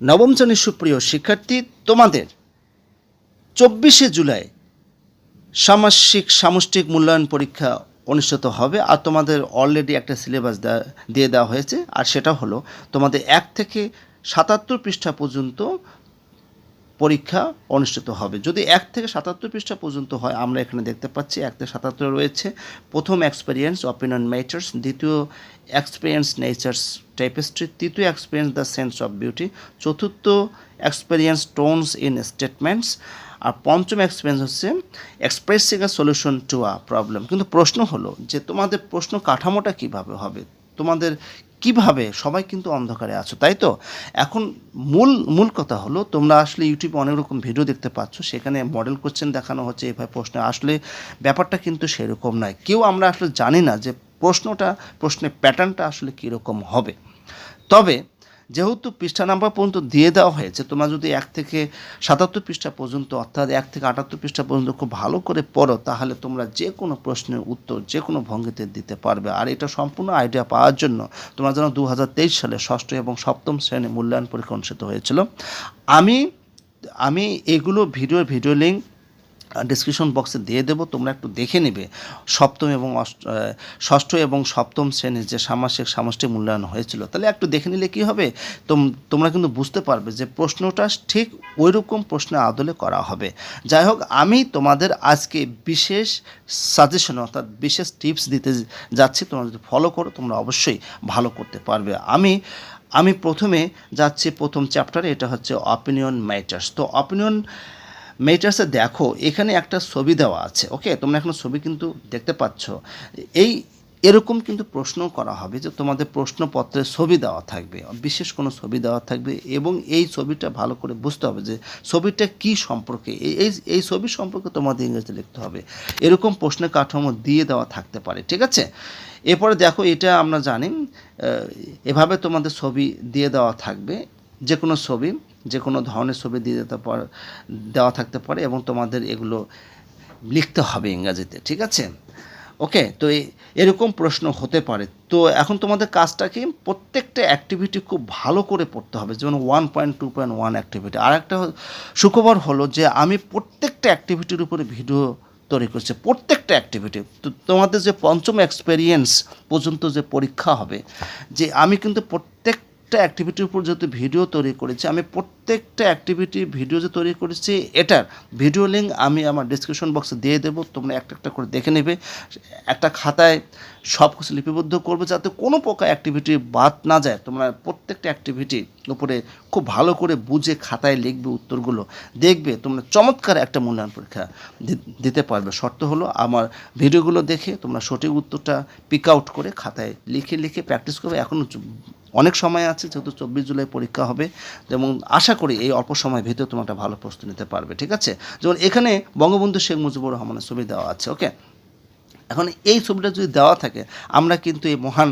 নবম শ্রেণির সুপ্রিয় শিক্ষার্থী, তোমাদের চব্বিশে জুলাই সামাসিক সামষ্টিক মূল্যায়ন পরীক্ষা অনুষ্ঠিত হবে আর তোমাদের অলরেডি একটা সিলেবাস দিয়ে দেওয়া হয়েছে। আর সেটা হলো তোমাদের এক থেকে সাতাত্তর পৃষ্ঠা পর্যন্ত পরীক্ষা অনুষ্ঠিত হবে। যদি এক থেকে সাতাত্তর পৃষ্ঠা পর্যন্ত হয়, আমরা এখানে দেখতে পাচ্ছি এক থেকে সাতাত্তর রয়েছে। প্রথম এক্সপেরিয়েন্স অপিনিয়ন মেটার্স দ্বিতীয় এক্সপিরিয়েন্স নেচার্স টাইপেস্ট্রি তৃতীয় experience the sense of beauty চতুর্থ এক্সপিরিয়েন্স টোনস ইন স্টেটমেন্টস আর পঞ্চম এক্সপিরিয়েন্স হচ্ছে expressing a solution to a problem কিন্তু প্রশ্ন হলো যে তোমাদের প্রশ্ন কাঠামোটা কীভাবে হবে? তোমাদের কীভাবে? সবাই কিন্তু অন্ধকারে আছো, তাই তো? এখন মূল মূল কথা হলো, তোমরা আসলে ইউটিউবে অনেক রকম ভিডিও দেখতে পাচ্ছ, সেখানে মডেল কোশ্চেন দেখানো হচ্ছে, এভাবে প্রশ্ন আসলে ব্যাপারটা কিন্তু সেরকম নয়। কেউ আমরা আসলে জানি না যে প্রশ্নটা, প্রশ্নের প্যাটার্নটা আসলে কীরকম হবে। তবে যেহেতু পৃষ্ঠা নাম্বার পর্যন্ত দিয়ে দেওয়া হয়েছে, তোমরা যদি এক থেকে সাতাত্তর পৃষ্ঠা পর্যন্ত, অর্থাৎ এক থেকে আটাত্তর পৃষ্ঠা পর্যন্ত খুব ভালো করে পড়ো, তাহলে তোমরা যে কোনো প্রশ্নের উত্তর যে কোনো ভঙ্গিতে দিতে পারবে। আর এটা সম্পূর্ণ আইডিয়া পাওয়ার জন্য তোমরা যেন দু হাজার তেইশ সালে ষষ্ঠ এবং সপ্তম শ্রেণি মূল্যায়ন পরীক্ষা অনুষ্ঠিত হয়েছিল। আমি আমি এগুলো ভিডিও ভিডিও লিঙ্ক ডিসক্রিপশন বক্সে দিয়ে দেবো, তোমরা একটু দেখে নেবে। সপ্তম এবং ষষ্ঠ এবং সপ্তম শ্রেণির যে সামাসিক সামষ্টিক মূল্যায়ন হয়েছিল, তাহলে একটু দেখে নিলে কী হবে? তোম- তোমরা কিন্তু বুঝতে পারবে যে প্রশ্নটা ঠিক ওই রকম প্রশ্নের আদলে করা হবে। যাই হোক, আমি তোমাদের আজকে বিশেষ সাজেশন অর্থাৎ বিশেষ টিপস দিতে যাচ্ছি, তোমরা যদি ফলো করো, তোমরা অবশ্যই ভালো করতে পারবে। আমি আমি প্রথমে যাচ্ছি প্রথম চ্যাপ্টারে এটা হচ্ছে অপিনিয়ন ম্যাটার্স তো অপিনিয়ন মেটার্সে দেখো, এখানে একটা ছবি দেওয়া আছে ওকে তোমরা এখন ছবি কিন্তু দেখতে পাচ্ছ। এই, এরকম কিন্তু প্রশ্ন করা হবে যে তোমাদের প্রশ্নপত্রে ছবি দেওয়া থাকবে, বিশেষ কোনো ছবি দেওয়া থাকবে এবং এই ছবিটা ভালো করে বুঝতে হবে যে ছবিটা কি সম্পর্কে, এই, এই- ছবি সম্পর্কে তোমাদের ইংরেজিতে লিখতে হবে। এরকম প্রশ্নের কাঠামো দিয়ে দেওয়া থাকতে পারে, ঠিক আছে? এরপরে দেখো, এটা আমরা জানি এভাবে তোমাদের ছবি দিয়ে দেওয়া থাকবে যে কোনো ছবি। যে কোনো ধরনের ছবি দিয়ে পারে দেওয়া থাকতে পারে এবং তোমাদের এগুলো লিখতে হবে ইংরাজিতে, ঠিক আছে? ওকে, তো এরকম প্রশ্ন হতে পারে। তো এখন তোমাদের কাজটা কি? প্রত্যেকটা অ্যাক্টিভিটি খুব ভালো করে পড়তে হবে, যেমন one point two point one activity আর একটা সুখবর হলো যে আমি প্রত্যেকটা অ্যাক্টিভিটির উপরে ভিডিও তৈরি করছি, প্রত্যেকটা অ্যাক্টিভিটি তো তোমাদের যে পঞ্চম এক্সপেরিয়েন্স পর্যন্ত যে পরীক্ষা হবে, যে আমি কিন্তু প্রত্যেকটা অ্যাক্টিভিটির উপর যেহেতু ভিডিও তৈরি করেছি, আমি প্রত্যেকটা অ্যাক্টিভিটি ভিডিও যে তৈরি করেছি, এটার ভিডিও লিঙ্ক আমি আমার ডিসক্রিপশন বক্সে দিয়ে দেবো। তোমরা একটা একটা করে দেখে নেবে। একটা খাতায় সব কিছু লিপিবদ্ধ করবে যাতে কোনো প্রকার অ্যাক্টিভিটি বাদ না যায়। তোমরা প্রত্যেকটা অ্যাক্টিভিটি উপরে খুব ভালো করে বুঝে খাতায় লিখবে উত্তরগুলো। দেখবে তোমরা চমৎকার একটা মূল্যায়ন পরীক্ষা দিতে পারবে। শর্ত হলো আমার ভিডিওগুলো দেখে তোমরা সঠিক উত্তরটা পিক আউট করে খাতায় লিখে লিখে প্র্যাকটিস করবে। এখনও অনেক সময় আছে, যেহেতু চব্বিশ জুলাই পরীক্ষা হবে। এবং আশা করি এই অল্প সময়ের ভিতরে তোমরা একটা ভালো প্রস্তুতি নিতে পারবে। ঠিক আছে? যেমন এখানে বঙ্গবন্ধু শেখ মুজিবুর রহমানের ছবি দেওয়া আছে ওকে এখন এই ছবিটা যদি দেওয়া থাকে, আমরা কিন্তু এই মহান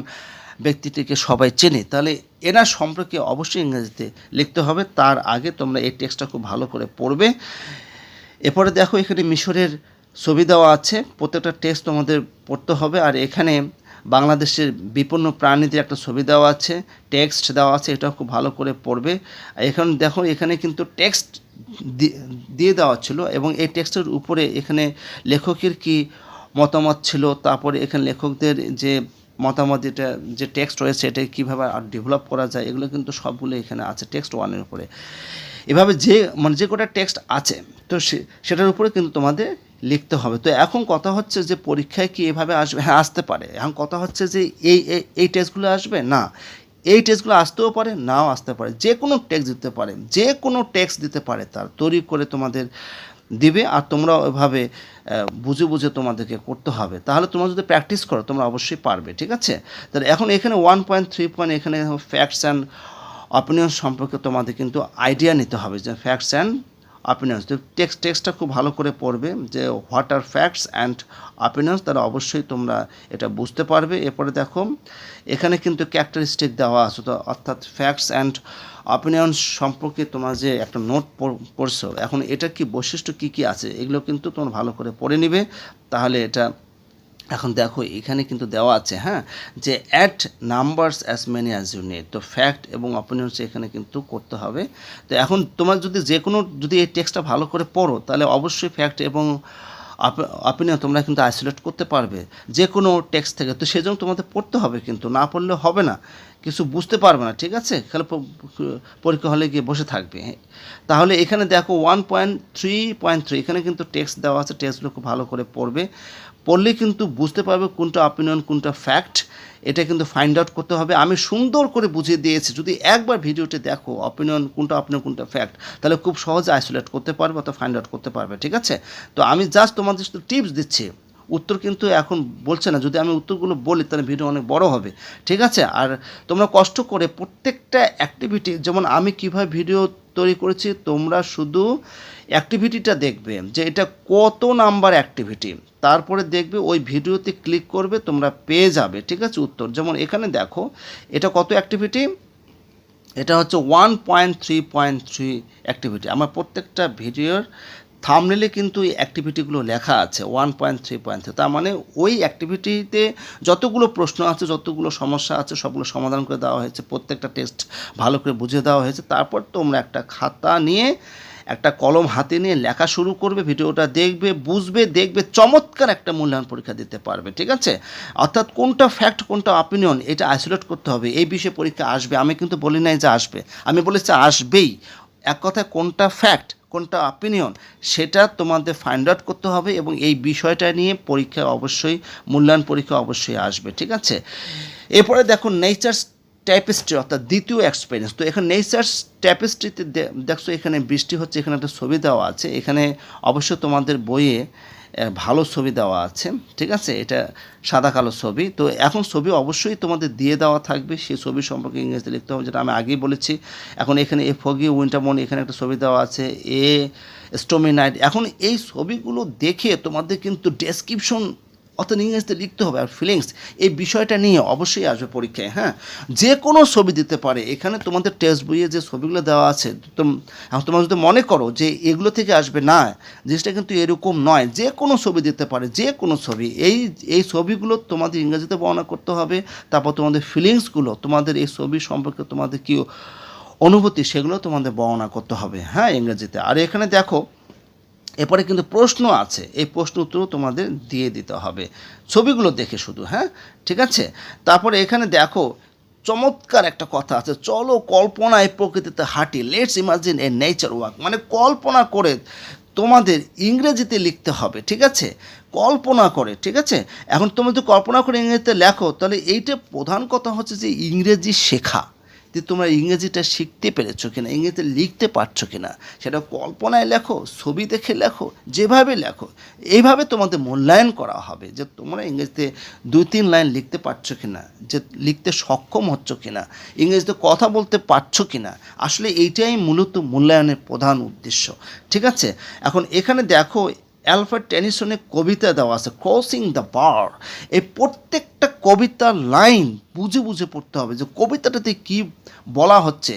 ব্যক্তিটিকে সবাই চেনে। তাহলে এনার সম্পর্কে অবশ্যই ইংরেজিতে লিখতে হবে। তার আগে তোমরা এই টেক্সটটা খুব ভালো করে পড়বে। এরপরে দেখো, এখানে মিশরের ছবি দেওয়া আছে। প্রত্যেকটা টেক্সট তোমাদের পড়তে হবে। আর এখানে বাংলাদেশের বিপন্ন প্রাণীদের একটা ছবি দেওয়া আছে, টেক্সট দেওয়া আছে। এটাও খুব ভালো করে পড়বে। এখন দেখো, এখানে কিন্তু টেক্সট দিয়ে দেওয়া ছিল এবং এই টেক্সটের উপরে এখানে লেখকের কি মতামত ছিল। তারপরে এখানে লেখকদের যে মতামত, যেটা, যে টেক্সট রয়েছে, এটা কীভাবে আর ডেভেলপ করা যায়, এগুলো কিন্তু সবগুলো এখানে আছে টেক্সট ওয়ানের উপরে। এভাবে যে মানে যে কটা টেক্সট আছে, তো সেটার উপরে কিন্তু তোমাদের লিখতে হবে। তো এখন কথা হচ্ছে যে পরীক্ষায় কি এভাবে আসবে? হ্যাঁ আসতে পারে। এখন কথা হচ্ছে যে এই- এই টেস্টগুলো আসবে? না। এই টেস্টগুলো আসতেও পারে, নাও আসতে পারে। যে কোনো টেক্সট দিতে পারে। যে কোনো টেক্সট দিতে পারে তার। তৈরি করে তোমাদের দিবে আর তোমরা ওইভাবে বুঝে বুঝে তোমাদেরকে করতে হবে। তাহলে তোমরা যদি প্র্যাকটিস করো, তোমরা অবশ্যই পারবে, ঠিক আছে? তাহলে এখন এখানে ওয়ান পয়েন্ট থ্রি পয়েন্ট এখানে ফ্যাক্টস অ্যান্ড অপিনিয়ন সম্পর্কে তোমাদের কিন্তু আইডিয়া নিতে হবে যে ফ্যাক্টস অ্যান্ড অপিনিয়ন্স তো টেক্সট টেক্সটটা খুব ভালো করে পড়বে যে what are facts and opinions তারা অবশ্যই তোমরা এটা বুঝতে পারবে। এরপরে দেখো, এখানে কিন্তু ক্যারেক্টারিস্টিক দেওয়া আছে, তো অর্থাৎ ফ্যাক্টস অ্যান্ড অপিনিয়ন সম্পর্কে তোমার যে একটা নোট পড়ছো, এখন এটা কি বৈশিষ্ট্য কি কি আছে, এগুলো কিন্তু তোমরা ভালো করে পড়ে নিবে, তাহলে এটা এখন দেখো, এখানে কিন্তু দেওয়া আছে হ্যাঁ যে at numbers as many as you need তো ফ্যাক্ট এবং অপিনিয়ন্স এখানে কিন্তু করতে হবে। তো এখন তোমার যদি যে কোনো, যদি এই টেক্সটটা ভালো করে পড়ো, তাহলে অবশ্যই ফ্যাক্ট এবং অপিনিয়ন তোমরা কিন্তু আইসোলেট করতে পারবে। যে কোনো টেক্সট থেকে। তো সেজন্য তোমাদের পড়তে হবে কিন্তু, না পড়লে হবে না। কিছু বুঝতে পারবে না, ঠিক আছে? খালি পরীক্ষা হলে গিয়ে বসে থাকবে। তাহলে এখানে দেখো one point three point three এখানে কিন্তু টেক্সট দেওয়া আছে। টেক্সটগুলো খুব ভালো করে পড়বে। পড়লে কিন্তু বুঝতে পারবে কোনটা অপিনিয়ন কোনটা ফ্যাক্ট এটা কিন্তু ফাইন্ড আউট করতে হবে। আমি সুন্দর করে বুঝিয়ে দিয়েছি। যদি একবার ভিডিওটি দেখো অপিনিয়ন কোনটা অপিনিয়ন কোনটা ফ্যাক্ট তাহলে খুব সহজে আইসোলেট করতে পারবে অথবা ফাইন্ড আউট করতে পারবে, ঠিক আছে? তো আমি জাস্ট তোমাদের টিপস দিচ্ছি। উত্তর কিন্তু এখন বলছে না। যদি আমি উত্তরগুলো বলি, তাহলে ভিডিও অনেক বড় হবে। ঠিক আছে? আর তোমরা কষ্ট করে প্রত্যেকটা অ্যাক্টিভিটি যেমন আমি কীভাবে ভিডিও তৈরি করেছি, তোমরা শুধু অ্যাক্টিভিটিটা দেখবে যে এটা কত নাম্বার অ্যাক্টিভিটি তারপরে দেখবে ওই ভিডিওতে ক্লিক করবে, তোমরা পেয়ে যাবে। ঠিক আছে? উত্তর। যেমন এখানে দেখো, এটা কত অ্যাক্টিভিটি এটা হচ্ছে one point three point three activity আমার প্রত্যেকটা ভিডিওর থামনেলে কিন্তু এই অ্যাক্টিভিটিগুলো লেখা আছে one point three point three তার মানে ওই অ্যাক্টিভিটিতে যতগুলো প্রশ্ন আছে, যতগুলো সমস্যা আছে, সবগুলো সমাধান করে দেওয়া হয়েছে। প্রত্যেকটা টেস্ট ভালো করে বুঝিয়ে দেওয়া হয়েছে। তারপর তোমরা একটা খাতা নিয়ে, একটা কলম হাতে নিয়ে লেখা শুরু করবে, ভিডিওটা দেখবে, বুঝবে, দেখবে, চমৎকার একটা মূল্যায়ন পরীক্ষা দিতে পারবে, ঠিক আছে? অর্থাৎ কোনটা ফ্যাক্ট কোনটা অপিনিয়ন এটা আইসোলেট করতে হবে। এই বিষয়ে পরীক্ষা আসবে। আমি কিন্তু বলি নাই যে আসবে। আমি বলেছি আসবেই। এক কথায় কোনটা ফ্যাক্ট কোনটা অপিনিয়ন সেটা তোমাদের ফাইন্ড আউট করতে হবে এবং এই বিষয়টা নিয়ে পরীক্ষা অবশ্যই, মূল্যায়ন পরীক্ষা অবশ্যই আসবে, ঠিক আছে? এরপরে দেখো নেচার্স ট্যাপেস্ট্রি অর্থাৎ দ্বিতীয় এক্সপিরিয়েন্স তো এখানে নেচার্স ট্যাপেস্ট্রিতে দেখছ এখানে বৃষ্টি হচ্ছে, এখানে একটা ছবি দেওয়া আছে। এখানে অবশ্য তোমাদের বইয়ে ভালো ছবি দেওয়া আছে, ঠিক আছে? এটা সাদা কালো ছবি। তো এখন ছবি অবশ্যই তোমাদের দিয়ে দেওয়া থাকবে। সেই ছবি সম্পর্কে ইংরেজিতে লিখতে হবে, যেটা আমি আগেই বলেছি। এখন এখানে এ ফগি উইন্টারমন এখানে একটা ছবি দেওয়া আছে। এ স্টোমি নাইট এখন এই ছবিগুলো দেখে তোমাদের কিন্তু ডেসক্রিপশন অর্থাৎ ইংরেজিতে লিখতে হবে আর ফিলিংস এই বিষয়টা নিয়ে অবশ্যই আসবে পরীক্ষায় হ্যাঁ? যে কোনো ছবি দিতে পারে, এখানে তোমাদের টেক্সট বইয়ে যে ছবিগুলো দেওয়া আছে এখন তোমরা যদি মনে করো যে এগুলো থেকে আসবে না, জিনিসটা কিন্তু এরকম নয়, যে কোনো ছবি দিতে পারে, যে কোনো ছবি, এই এই ছবিগুলো তোমাদের ইংরেজিতে বর্ণনা করতে হবে, তারপর তোমাদের ফিলিংসগুলো তোমাদের এই ছবি সম্পর্কে তোমাদের কী অনুভূতি, সেগুলো তোমাদের বর্ণনা করতে হবে হ্যাঁ ইংরেজিতে। আর এখানে দেখো এরপরে কিন্তু প্রশ্ন আছে। এই প্রশ্ন উত্তরও তোমাদের দিয়ে দিতে হবে। ছবিগুলো দেখে শুধু হ্যাঁ? ঠিক আছে? তারপরে এখানে দেখো, চমৎকার একটা কথা আছে। চলো কল্পনায় প্রকৃতিতে হাঁটি। Let's imagine a nature walk মানে কল্পনা করে তোমাদের ইংরেজিতে লিখতে হবে, ঠিক আছে? কল্পনা করে, ঠিক আছে? এখন তুমি যদি কল্পনা করে ইংরেজিতে লেখো, তাহলে এইটা প্রধান কথা হচ্ছে যে ইংরেজি শেখা। যে তোমরা ইংরেজিটা শিখতে পেরেছ কিনা, ইংরেজিতে লিখতে পারছ কিনা, সেটা কল্পনায় লেখো, ছবি দেখে লেখো, যেভাবে লেখো, এইভাবে তোমাদের মূল্যায়ন করা হবে যে তোমরা ইংরেজিতে দুই তিন লাইন লিখতে পারছ কিনা, যে লিখতে সক্ষম হচ্ছ কিনা, ইংরেজিতে কথা বলতে পারছ কিনা। আসলে এইটাই মূলত মূল্যায়নের প্রধান উদ্দেশ্য। ঠিক আছে? এখন এখানে দেখো অ্যালফার্ড টেনিসনের কবিতা দেওয়া আছে ক্রসিং দ্য বার এই প্রত্যেকটা কবিতার লাইন বুঝে বুঝে পড়তে হবে যে কবিতাটাতে কি বলা হচ্ছে,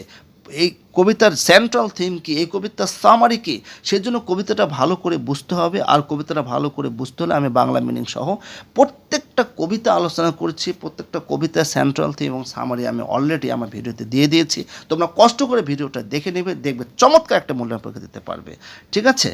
এই কবিতার সেন্ট্রাল থিম কি, এই কবিতার সামারি কি, সেজন্য কবিতাটা ভালো করে বুঝতে হবে। আর কবিতাটা ভালো করে বুঝতে হলে আমি বাংলা মিনিং সহ প্রত্যেকটা কবিতা আলোচনা করেছি, প্রত্যেকটা কবিতার সেন্ট্রাল থিম এবং সামারি আমি অলরেডি আমার ভিডিওতে দিয়ে দিয়েছি। তোমরা কষ্ট করে ভিডিওটা দেখে নেবে, দেখবে চমৎকার একটা মূল্যায়ন পরীক্ষা দিতে পারবে। ঠিক আছে?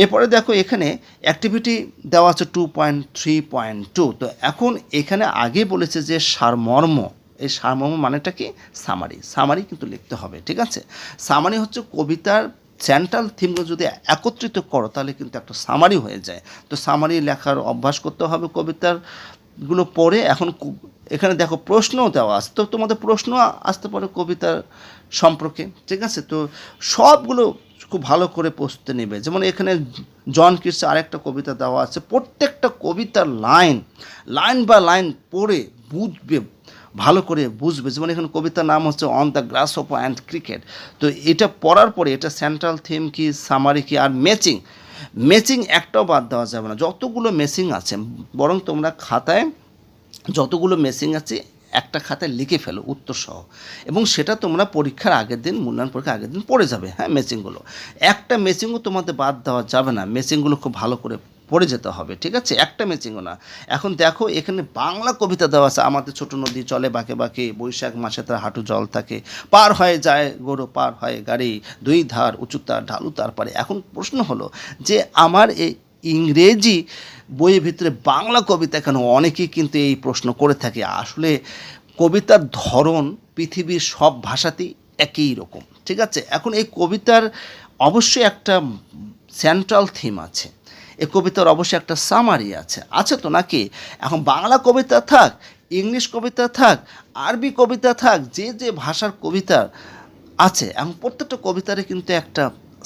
এরপরে দেখো এখানে অ্যাক্টিভিটি দেওয়া আছে two point three point two তো এখন এখানে আগে বলেছে যে সারমর্ম, এই সারমর্ম মানেটা কি? সামারি সামারি কিন্তু লিখতে হবে, ঠিক আছে? সামারি হচ্ছে কবিতার সেন্ট্রাল থিমগুলো যদি একত্রিত করো, তাহলে কিন্তু একটা সামারি হয়ে যায়। তো সামারি লেখার অভ্যাস করতে হবে কবিতারগুলো পড়ে। এখন এখানে দেখো প্রশ্নও দেওয়া আছে। তো তোমাদের প্রশ্ন আসতে পারে কবিতার সম্পর্কে, ঠিক আছে? তো সবগুলো খুব ভালো করে প্রস্তুতি নেবে। যেমন এখানে জন কিটস আরেকটা কবিতা দেওয়া আছে, প্রত্যেকটা কবিতার লাইন লাইন বা লাইন পড়ে বুঝবে, ভালো করে বুঝবে। যেমন এখানে কবিতার নাম হচ্ছে on the grasshopper and cricket তো এটা পড়ার পরে এটা সেন্ট্রাল থিম কি সামারি কি আর ম্যাচিং ম্যাচিং একটাও বাদ দেওয়া যাবে না। যতগুলো ম্যাচিং আছে, বরং তোমরা খাতায় যতগুলো মেসিং আছে একটা খাতায় লিখে ফেলো উত্তর সহ এবং সেটা তোমরা পরীক্ষার আগের দিন, মূল্যায়ন পরীক্ষার আগের দিন পড়ে যাবে হ্যাঁ মেসিংগুলো একটা মেসিংও তোমাদের বাদ দেওয়া যাবে না মেসিংগুলো খুব ভালো করে পড়ে যেতে হবে, ঠিক আছে? একটা ম্যাচিংও না। এখন দেখো, এখানে বাংলা কবিতা দেওয়া আছে, আমাদের ছোট নদী চলে বাঁকে বাঁকে, বৈশাখ মাসে তার হাঁটু জল থাকে, পার হয়ে যায় গরু, পার হয় গাড়ি, দুই ধার উঁচু তার, ঢালু তার পারে। এখন প্রশ্ন হলো যে, আমার এই ইংরেজি বইয়ের ভিতরে বাংলা কবিতা কেন অনেকেই কিন্তু এই প্রশ্ন করে থাকে। আসলে কবিতার ধরন পৃথিবীর সব ভাষাতেই একই রকম, ঠিক আছে? এখন এই কবিতার অবশ্যই একটা সেন্ট্রাল থিম আছে। এ কবিতার অবশ্যই একটা সামারি আছে। আছে তো নাকি? এখন বাংলা কবিতা থাক, ইংলিশ কবিতা থাক, আরবি কবিতা থাক, যে যে ভাষার কবিতা আছে এবং প্রত্যেকটা কবিতারে কিন্তু একটা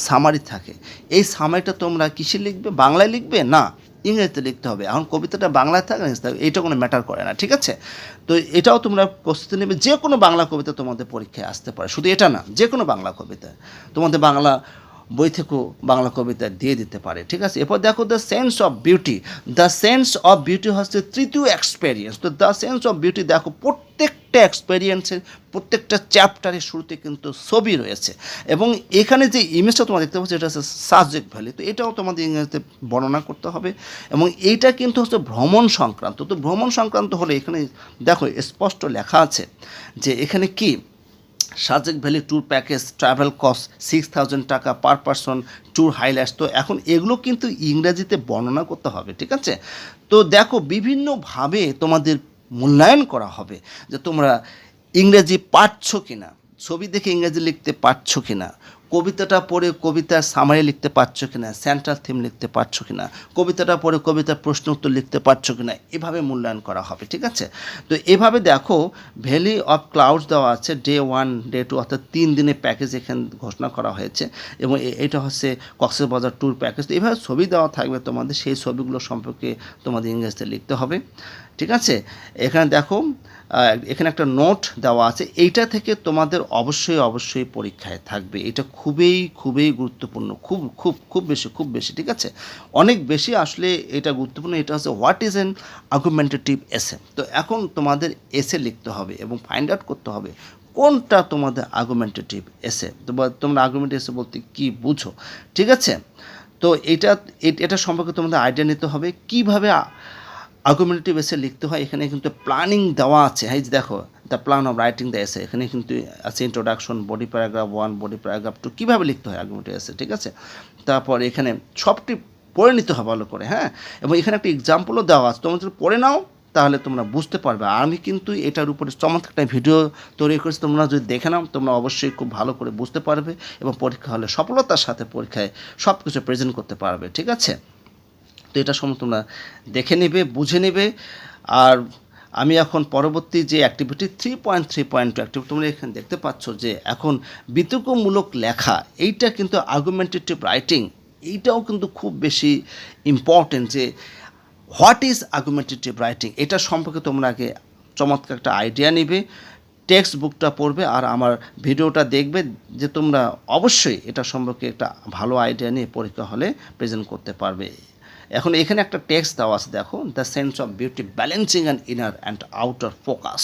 সামারি থাকে। এই সামারিটা তোমরা কিসে লিখবে? বাংলায় লিখবে? না, ইংরেজিতে লিখতে হবে। এখন কবিতাটা বাংলায় থাকে না, ইংরেজিতে এটা কোনো ম্যাটার করে না, ঠিক আছে? তো এটাও তোমরা প্রস্তুতি নেবে। যে কোনো বাংলা কবিতা তোমাদের পরীক্ষায় আসতে পারে। শুধু এটা না, যে কোনো বাংলা কবিতা। তোমাদের বাংলা বই থেকেও বাংলা কবিতা দিয়ে দিতে পারে, ঠিক আছে? এরপর দেখো the sense of beauty the sense of beauty হচ্ছে তৃতীয় এক্সপেরিয়েন্স তো দ্য সেন্স অফ বিউটি দেখো, প্রত্যেকটা এক্সপেরিয়েন্সের প্রত্যেকটা চ্যাপ্টারের শুরুতে কিন্তু ছবি রয়েছে। এবং এখানে যে ইমেজটা তোমরা দেখতে পাচ্ছ, এটা হচ্ছে সাবজেক্ট ভ্যালি তো এটাও তোমাদের ইংরেজিতে বর্ণনা করতে হবে। এবং এইটা কিন্তু হচ্ছে ভ্রমণ সংক্রান্ত। তো ভ্রমণ সংক্রান্ত হলে এখানে দেখো, স্পষ্ট লেখা আছে যে এখানে কি Sajek valley tour package, travel cost six thousand টাকা পার পারসন, ট্যুর হাইলাইটস। তো এখন এগুলো কিন্তু ইংরাজিতে বর্ণনা করতে হবে, ঠিক আছে? তো দেখো, বিভিন্নভাবে তোমাদের মূল্যায়ন করা হবে যে তোমরা ইংরেজি পারছ কি না ছবি দেখে ইংরেজি লিখতে পারছ কি না কবিতাটা পড়ে কবিতার সামারি লিখতে পারছ কি না সেন্ট্রাল থিম লিখতে পারছ কি না কবিতাটা পড়ে কবিতার প্রশ্ন উত্তর লিখতে পারছ কি না এভাবে মূল্যায়ন করা হবে, ঠিক আছে? তো এভাবে দেখো ভ্যালি অফ ক্লাউডস দেওয়া আছে ডে ওয়ান ডে টু অর্থাৎ তিন দিনের প্যাকেজ এখানে ঘোষণা করা হয়েছে, এবং এটা হচ্ছে কক্সবাজার ট্যুর প্যাকেজ তো এভাবে ছবি দেওয়া থাকবে তোমাদের, সেই ছবিগুলো সম্পর্কে তোমাদের ইংরেজিতে লিখতে হবে। ঠিক আছে? এখানে দেখো এখানে একটা নোট দেওয়া আছে। এইটা থেকে তোমাদের অবশ্যই অবশ্যই পরীক্ষায় থাকবে। এটা খুবই খুবই গুরুত্বপূর্ণ। খুব খুব খুব বেশি খুব বেশি, ঠিক আছে? অনেক বেশি আসলে এটা গুরুত্বপূর্ণ। এটা হচ্ছে হোয়াট ইজ অ্যান আর্গুমেন্টেটিভ এসে তো এখন তোমাদের এসে লিখতে হবে এবং ফাইন্ড আউট করতে হবে, কোনটা তোমাদের আর্গুমেন্টেটিভ এসে তোমরা আর্গুমেন্ট এসে বলতে কি বুঝো? ঠিক আছে? তো এটা এটা সম্পর্কে তোমাদের আইডিয়া নিতে হবে। কীভাবে আর্গুমেন্টেটিভ এসে লিখতে হয়, এখানে কিন্তু প্ল্যানিং দেওয়া আছে। এই যে দেখো the plan of writing the essay এখানে কিন্তু আছে introduction body paragraph one body paragraph two কীভাবে লিখতে হয় আর্গুমেন্টেটিভ এসে ঠিক আছে? তারপর এখানে সবটি পড়ে নিতে হবে ভালো করে হ্যাঁ? এবং এখানে একটা এক্সাম্পলও দেওয়া আছে, তোমরা যদি পড়ে নাও, তাহলে তোমরা বুঝতে পারবে। আমি কিন্তু এটার উপরে চমৎকার একটা ভিডিও তৈরি করেছি, তোমরা যদি দেখে নাও, তোমরা অবশ্যই খুব ভালো করে বুঝতে পারবে এবং পরীক্ষা হলে সফলতার সাথে পরীক্ষায় সব কিছু প্রেজেন্ট করতে পারবে, ঠিক আছে? তো এটা সময় তোমরা দেখে নেবে, বুঝে নেবে। আর আমি এখন পরবর্তী যে activity three point three point two activity তোমরা এখানে দেখতে পাচ্ছ যে এখন বিতর্কমূলক লেখা, এইটা কিন্তু আর্গুমেন্টেটিভ রাইটিং এইটাও কিন্তু খুব বেশি ইম্পর্টেন্ট যে হোয়াট ইজ আর্গুমেন্টেটিভ রাইটিং এটা সম্পর্কে তোমরা আগে চমৎকার একটা আইডিয়া নেবে টেক্সট বুকটা পড়বে আর আমার ভিডিওটা দেখবে যে তোমরা অবশ্যই এটা সম্পর্কে একটা ভালো আইডিয়া নিয়ে পরীক্ষা হলে প্রেজেন্ট করতে পারবে। এখন এখানে একটা টেক্সট দেওয়া আছে, দেখো the sense of beauty balancing and inner and outer focus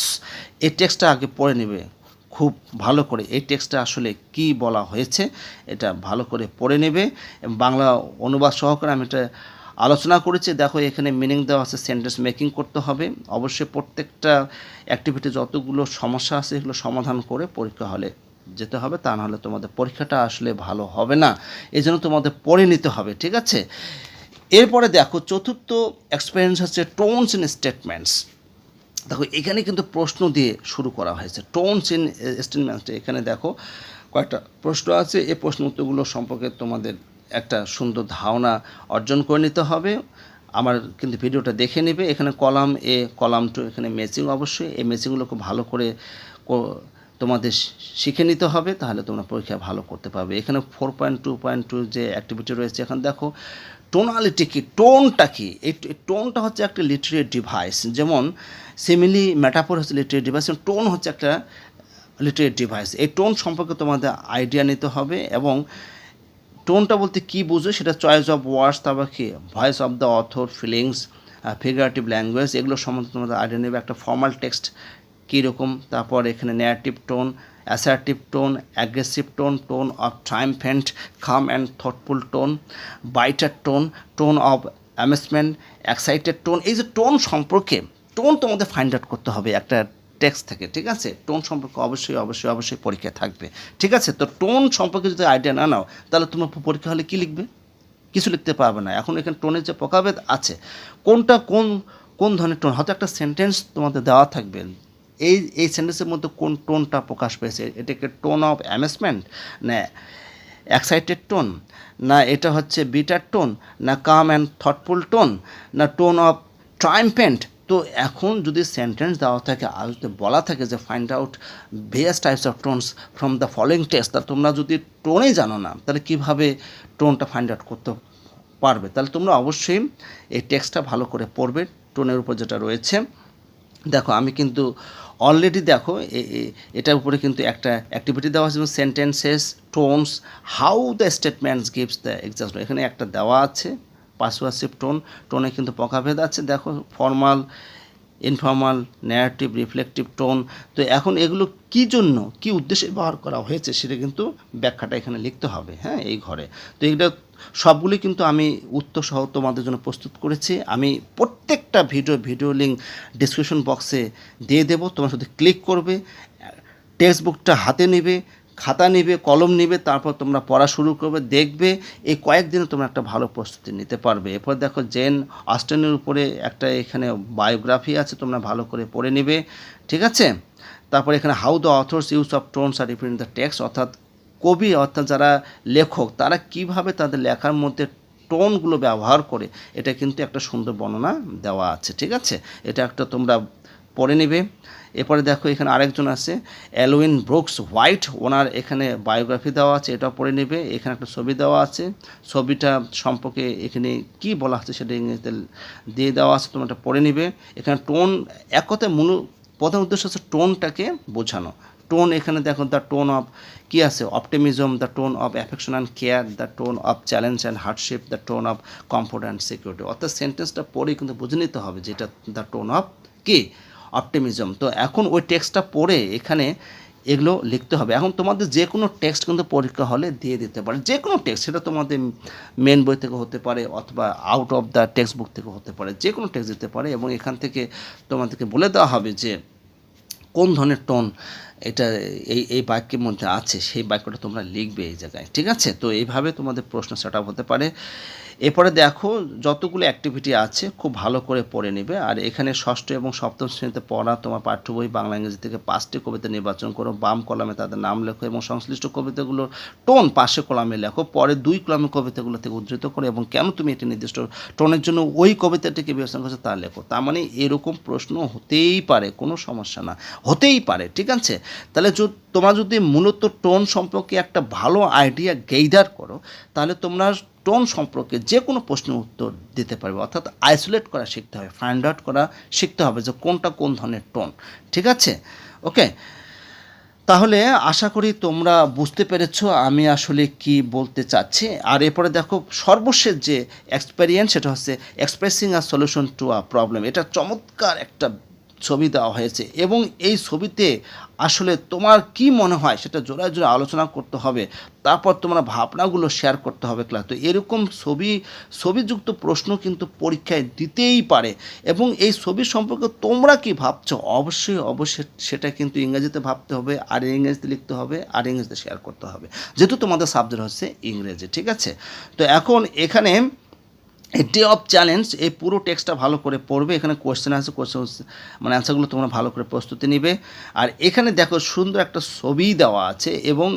এই টেক্সটটা আগে পড়ে নেবে, খুব ভালো করে। এই টেক্সটটা আসলে কি বলা হয়েছে, এটা ভালো করে পড়ে নেবে। বাংলা অনুবাদ সহকারে আমি এটা আলোচনা করেছি। দেখো, এখানে মিনিং দেওয়া আছে সেন্টেন্স মেকিং করতে হবে। অবশ্যই প্রত্যেকটা অ্যাক্টিভিটি যতগুলো সমস্যা আছে, এগুলো সমাধান করে পরীক্ষা হলে যেতে হবে। তা নাহলে তোমাদের পরীক্ষাটা আসলে ভালো হবে না। এই তোমাদের পড়ে নিতে হবে, ঠিক আছে? এরপরে দেখো চতুর্থ এক্সপিরিয়েন্স হচ্ছে টোনস ইন স্টেটমেন্টস দেখো, এখানে কিন্তু প্রশ্ন দিয়ে শুরু করা হয়েছে। টোনস ইন স্টেটমেন্টস এখানে দেখো, কয়েকটা প্রশ্ন আছে। এই প্রশ্ন উত্তরগুলো সম্পর্কে তোমাদের একটা সুন্দর ধারণা অর্জন করে নিতে হবে। আমার কিন্তু ভিডিওটা দেখে নেবে। এখানে কলাম এ কলাম টু এখানে ম্যাচিং অবশ্যই। এই ম্যাচিংগুলো খুব ভালো করে তোমাদের শিখে নিতে হবে। তাহলে তোমরা পরীক্ষা ভালো করতে পারবে। এখানে four point two point two যে অ্যাক্টিভিটি রয়েছে, এখানে দেখো টোনালিটি কি টোনটা কি? এই টোনটা হচ্ছে একটা লিটারেরি ডিভাইস যেমন সিমিলি মেটাফোর হচ্ছে লিটারেরি ডিভাইস টোন হচ্ছে একটা লিটারেরি ডিভাইস এই টোন সম্পর্কে তোমাদের আইডিয়া নিতে হবে এবং টোনটা বলতে কি বুঝো সেটা চয়েস অফ ওয়ার্ডস তারপর কি voice of the author feelings figurative language এগুলো সম্বন্ধে তোমাদের আইডিয়া নেবে। একটা ফর্মাল টেক্সট কীরকম, তারপর এখানে negative tone assertive tone aggressive tone tone of triumphant calm and thoughtful tone bitter tone tone of amazement excited tone এই যে টোন সম্পর্কে টোন তোমাদের ফাইন্ড আউট করতে হবে একটা টেক্সট থেকে, ঠিক আছে? টোন সম্পর্কে অবশ্যই অবশ্যই অবশ্যই পরীক্ষা থাকবে, ঠিক আছে? তো টোন সম্পর্কে যদি আইডিয়া না নাও, তাহলে তোমার পরীক্ষা হলে কী লিখবে? কিছু লিখতে পারবে না। এখন এখানে টোনের যে প্রকারভেদ আছে, কোনটা কোন কোন ধরনের টোন হয়তো একটা সেন্টেন্স তোমাদের দেওয়া থাকবে এই এই সেন্টেন্সের মধ্যে কোন টোনটা প্রকাশ পেয়েছে? এটাকে টোন অফ অ্যামেজমেন্ট না এক্সাইটেড টোন না, এটা হচ্ছে বিটার টোন না কাম অ্যান্ড থটফুল টোন না টোন অফ ট্রাইম্পেন্ট তো এখন যদি সেন্টেন্স দেওয়া থাকে, আর যদি বলা থাকে যে find out various types of tones from the following test তা তোমরা যদি টোনেই জানো না, তাহলে কীভাবে টোনটা ফাইন্ড আউট করতে পারবে? তাহলে তোমরা অবশ্যই এই টেক্সটটা ভালো করে পড়বে টোনের উপর যেটা রয়েছে। দেখো, আমি কিন্তু অলরেডি দেখো এটার উপরে কিন্তু একটা অ্যাক্টিভিটি দেওয়া আছে sentences tones how the statements gives the example এখানে একটা দেওয়া আছে পাসওয়ার্সিভ টোন টোনে কিন্তু পকাভেদ আছে। দেখো formal informal narrative reflective tone তো এখন এগুলো কি জন্য, কি উদ্দেশ্যে ব্যবহার করা হয়েছে, সেটা কিন্তু ব্যাখ্যাটা এখানে লিখতে হবে হ্যাঁ এই ঘরে। তো এইটা সবগুলি কিন্তু আমি উত্তর সহ তোমাদের জন্য প্রস্তুত করেছি। আমি প্রত্যেকটা ভিডিও ভিডিও লিঙ্ক ডিসক্রিপশন বক্সে দিয়ে দেবো। তোমরা শুধু ক্লিক করবে টেক্সট বুকটা হাতে নেবে, খাতা নেবে, কলম নেবে, তারপর তোমরা পড়া শুরু করবে, দেখবে এই কয়েকদিনে তোমরা একটা ভালো প্রস্তুতি নিতে পারবে। এরপর দেখো জেন অস্টেনের উপরে একটা এখানে বায়োগ্রাফি আছে, তোমরা ভালো করে পড়ে নেবে, ঠিক আছে? তারপরে এখানে how the authors use of tones R represent the text অর্থাৎ কবি অর্থাৎ যারা লেখক, তারা কীভাবে তাদের লেখার মধ্যে টোনগুলো ব্যবহার করে, এটা কিন্তু একটা সুন্দর বর্ণনা দেওয়া আছে, ঠিক আছে? এটা একটা তোমরা পড়ে নেবে। এরপরে দেখো, এখানে আরেকজন আছে অ্যালোইন ব্রুকস হোয়াইট, ওনার এখানে বায়োগ্রাফি দেওয়া আছে এটাও পড়ে নেবে। এখানে একটা ছবি দেওয়া আছে, ছবিটা সম্পর্কে এখানে কি বলা হচ্ছে সেটা ইংরেজিতে দিয়ে দেওয়া আছে, তোমরা এটা পড়ে নেবে। এখানে টোন এক কথায় মূল, প্রধান উদ্দেশ্য হচ্ছে টোনটাকে বোঝানো। টোন এখানে দেখো দ্য টোন অফ কি আছে? Optimism the tone of affection and care the tone of challenge and hardship the tone of comfort and security অর্থাৎ সেন্টেন্সটা পড়েই কিন্তু বুঝে নিতে হবে যেটা দ্য টোন অফ কি? অপটিমিজম তো এখন ওই টেক্সটটা পড়ে এখানে এগুলো লিখতে হবে। এখন তোমাদের যে কোনো টেক্সট কিন্তু পরীক্ষা হলে দিয়ে দিতে পারে। যে কোনো টেক্সট সেটা তোমাদের মেন বই থেকে হতে পারে অথবা out of the textbook থেকে হতে পারে। যে কোনো টেক্সট দিতে পারে এবং এখান থেকে তোমাদেরকে বলে দেওয়া হবে যে কোন ধরনের টোন এটা এই এই বাক্যের মধ্যে আছে, সেই বাক্যটা তোমরা লিখবে এই জায়গায়, ঠিক আছে? তো এইভাবে তোমাদের প্রশ্ন সেট হতে পারে। এরপরে দেখো যতগুলো অ্যাক্টিভিটি আছে, খুব ভালো করে পড়ে নেবে। আর এখানে ষষ্ঠ এবং সপ্তম শ্রেণীতে পড়া তোমার পাঠ্য বই, বাংলা, ইংরেজি থেকে পাঁচটি কবিতা নির্বাচন করো। বাম কলামে তাদের নাম লেখো এবং সংশ্লিষ্ট কবিতাগুলোর টোন পাশে কলামে লেখো। পরে দুই কলামে কবিতাগুলো থেকে উদ্ধৃত করো এবং কেন তুমি একটি নির্দিষ্ট টোনের জন্য ওই কবিতাটিকে বিবেচনা করছ তা লেখো। তার মানে এরকম প্রশ্ন হতেই পারে, কোনো সমস্যা না। হতেই পারে, ঠিক আছে? তাহলে তোমরা যদি মূলত টোন সম্পর্কে একটা ভালো আইডিয়া গেইদার করো, তাহলে তোমরা টোন সম্পর্কে যে কোনো প্রশ্নের উত্তর দিতে পারবে। অর্থাৎ আইসোলেট করা শিখতে হবে ফাইন্ড আউট করা শিখতে হবে যে কোনটা কোন ধরনের টোন। ঠিক আছে? ওকে? তাহলে আশা করি তোমরা বুঝতে পেরেছ আমি আসলে কি বলতে চাচ্ছি। আর এরপরে দেখো, সর্বশেষ যে এক্সপেরিয়েন্স সেটা হচ্ছে expressing a solution to a problem এটা চমৎকার একটা ছবি দেওয়া হয়েছে এবং এই ছবিতে আসলে তোমার কি মনে হয় সেটা জোড়ায় জোড়া আলোচনা করতে হবে, তারপর তোমার ভাবনাগুলো শেয়ার করতে হবে ক্লাস তো এরকম ছবি, ছবিযুক্ত প্রশ্ন কিন্তু পরীক্ষায় দিতেই পারে এবং এই ছবি সম্পর্কে তোমরা কি ভাবছ? অবশ্যই অবশ্যই সেটা কিন্তু ইংরেজিতে ভাবতে হবে, আর ইংরেজিতে লিখতে হবে, আর ইংরেজিতে শেয়ার করতে হবে। যেহেতু তোমাদের সাবজেক্ট হচ্ছে ইংরেজি, ঠিক আছে? তো এখন এখানে ডে অফ চ্যালেঞ্জ এই পুরো টেক্সটটা ভালো করে পড়বে। এখানে কোয়েশ্চেন আছে কোয়েশ্চেন মানে অ্যান্সারগুলো তোমরা ভালো করে প্রস্তুতি নিবে। আর এখানে দেখো সুন্দর একটা ছবি দেওয়া আছে এবং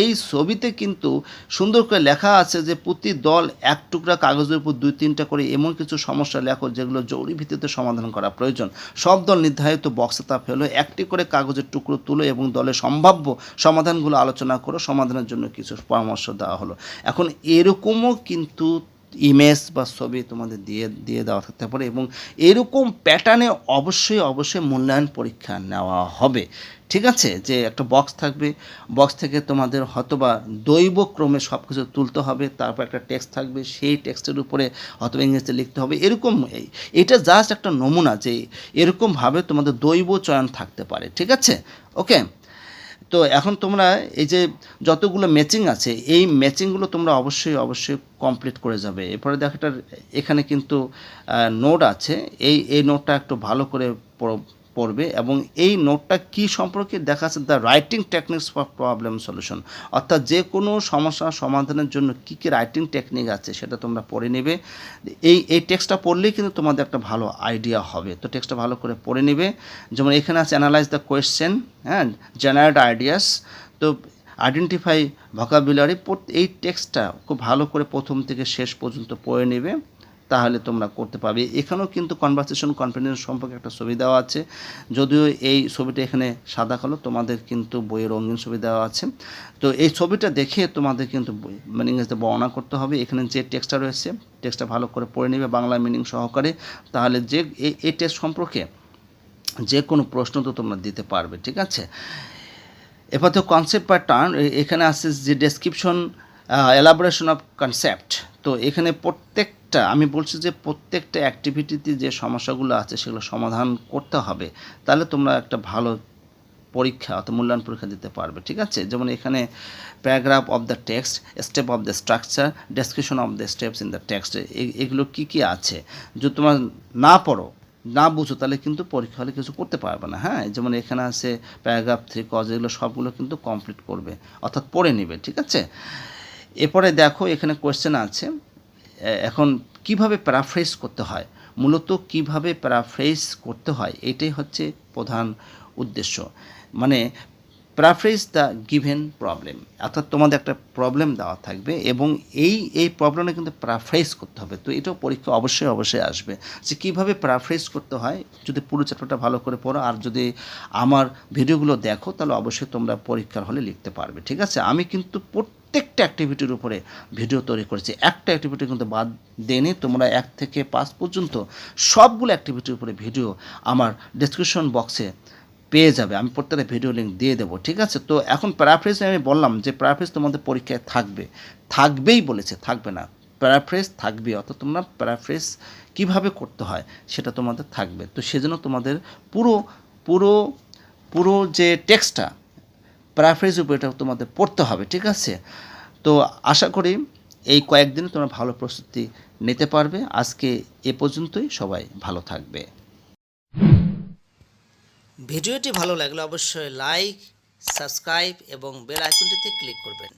এই ছবিতে কিন্তু সুন্দর করে লেখা আছে যে প্রতি দল এক টুকরা কাগজের উপর দুই তিনটা করে এমন কিছু সমস্যা লেখো যেগুলো জরুরি ভিত্তিতে সমাধান করা প্রয়োজন। সব দল নির্ধারিত বক্সে তা ফেলো, একটি করে কাগজের টুকরো তুলো এবং দলের সম্ভাব্য সমাধানগুলো আলোচনা করো। সমাধানের জন্য কিছু পরামর্শ দেওয়া হলো। এখন এরকমও কিন্তু ইমেজ বা ছবি তোমাদের দিয়ে দিয়ে দেওয়া থাকতে পারে এবং এরকম প্যাটার্নে অবশ্যই অবশ্যই মূল্যায়ন পরীক্ষা নেওয়া হবে। ঠিক আছে? যে একটা বক্স থাকবে বক্স থেকে তোমাদের হয়তোবা দৈব ক্রমে সব কিছু তুলতে হবে, তারপর একটা টেক্সট থাকবে, সেই টেক্সটের উপরে হয়তোবা ইংরেজিতে লিখতে হবে, এরকম এটা জাস্ট একটা নমুনা যে এরকমভাবে তোমাদের দৈব চয়ন থাকতে পারে। ঠিক আছে? ওকে তো এখন তোমরা এই যে যতগুলো ম্যাচিং আছে, এই ম্যাচিংগুলো তোমরা অবশ্যই অবশ্যই কমপ্লিট করে যাবে। এরপরে দেখো এখানে কিন্তু নোট আছে। এই এই নোটটা একটু ভালো করে পড়বে এবং এই নোটটা কি সম্পর্কে দেখা যাচ্ছে the writing techniques for problem solution অর্থাৎ যে কোনো সমস্যা সমাধানের জন্য কী কী রাইটিং টেকনিক আছে সেটা তোমরা পড়ে নেবে। এই এই টেক্সটটা পড়লেই কিন্তু তোমাদের একটা ভালো আইডিয়া হবে। তো টেক্সটটা ভালো করে পড়ে নেবে। যেমন এখানে আছে অ্যানালাইজ দ্য কোয়েশ্চেন হ্যাঁ জেনারেট আইডিয়াস তো আইডেন্টিফাই ভোকাবুলারি এই টেক্সটটা খুব ভালো করে প্রথম থেকে শেষ পর্যন্ত পড়ে নেবে। তাহলে তোমরা করতে পারবে। এখানেও কিন্তু কনভারসেশন কনফিডেন্স সম্পর্কে একটা ছবি দেওয়া আছে। যদিও এই ছবিটা এখানে সাদা কালো, তোমাদের কিন্তু বইয়ের রঙিন ছবি দেওয়া আছে। তো এই ছবিটা দেখে তোমাদের কিন্তু বই- মানে ইংরেজিতে বর্ণনা করতে হবে। এখানে যে টেক্সটটা রয়েছে টেক্সটটা ভালো করে পড়ে নেবে বাংলা মিনিং সহকারে। তাহলে যে এই টেক্সট সম্পর্কে যে কোনো প্রশ্ন তো তোমরা দিতে পারবে, ঠিক আছে? এবার তো কনসেপ্ট বা টার্ন এখানে আছে যে ডেসক্রিপশন এলাবোরেশন অফ কনসেপ্ট তো এখানে প্রত্যেকটা আমি বলছি যে প্রত্যেকটা অ্যাক্টিভিটিতে যে সমস্যাগুলো আছে, সেগুলো সমাধান করতে হবে। তাহলে তোমরা একটা ভালো পরীক্ষা অর্থাৎ মূল্যায়ন পরীক্ষা দিতে পারবে, ঠিক আছে? যেমন এখানে paragraph of the text step of the structure description of the steps in the text এগুলো কী কী আছে? যদি তোমরা না পড়ো, না বুঝো, তাহলে কিন্তু পরীক্ষা হলে কিছু করতে পারবে না হ্যাঁ? যেমন এখানে আছে প্যারাগ্রাফ থ্রি কজ এগুলো সবগুলো কিন্তু কমপ্লিট করবে, অর্থাৎ পড়ে নেবে, ঠিক আছে? এরপরে দেখো এখানে কোয়েশ্চেন আছে এখন কীভাবে প্যারাফ্রেজ করতে হয়? মূলত কীভাবে প্যারাফ্রেজ করতে হয়? এটাই হচ্ছে প্রধান উদ্দেশ্য। মানে প্যারাফ্রেজ দ্য গিভেন প্রবলেম অর্থাৎ তোমাদের একটা প্রবলেম দেওয়া থাকবে এবং এই এই প্রবলেমে কিন্তু প্যারাফ্রেজ করতে হবে। তো এটাও পরীক্ষা অবশ্যই অবশ্যই আসবে যে কীভাবে প্যারাফ্রেজ করতে হয়। যদি পুরো চ্যাপ্টারটা ভালো করে পড়ো, আর যদি আমার ভিডিওগুলো দেখো, তাহলে অবশ্যই তোমরা পরীক্ষার হলে লিখতে পারবে। ঠিক আছে? আমি কিন্তু প্রত্যেকটা অ্যাক্টিভিটির উপরে ভিডিও তৈরি করেছি। একটা অ্যাক্টিভিটি কিন্তু বাদ দেনি তোমরা এক থেকে পাঁচ পর্যন্ত সবগুলো অ্যাক্টিভিটির উপরে ভিডিও আমার ডেসক্রিপশন বক্সে পেয়ে যাবে। আমি প্রত্যেকটা ভিডিও লিঙ্ক দিয়ে দেবো, ঠিক আছে? তো এখন প্যারাফ্রেজ আমি বললাম যে প্যারাফ্রেজ তোমাদের পরীক্ষায় থাকবে। থাকবেই বলেছে, থাকবে না। প্যারাফ্রেজ থাকবে, অর্থাৎ তোমরা প্যারাফ্রেজ কীভাবে করতে হয় সেটা তোমাদের থাকবে। তো সেজন্য তোমাদের পুরো পুরো পুরো যে টেক্সটটা প্যারাফ্রেজ উপর এটা তোমাদের পড়তে হবে, ঠিক আছে? তো আশা করি এই কয়েকদিনে তোমরা ভালো প্রস্তুতি নিতে পারবে। আজকে এ পর্যন্তই, সবাই ভালো থাকবে। ভিডিওটি ভালো লাগলে অবশ্যই লাইক সাবস্ক্রাইব এবং বেল আইকনটিতে ক্লিক করবেন।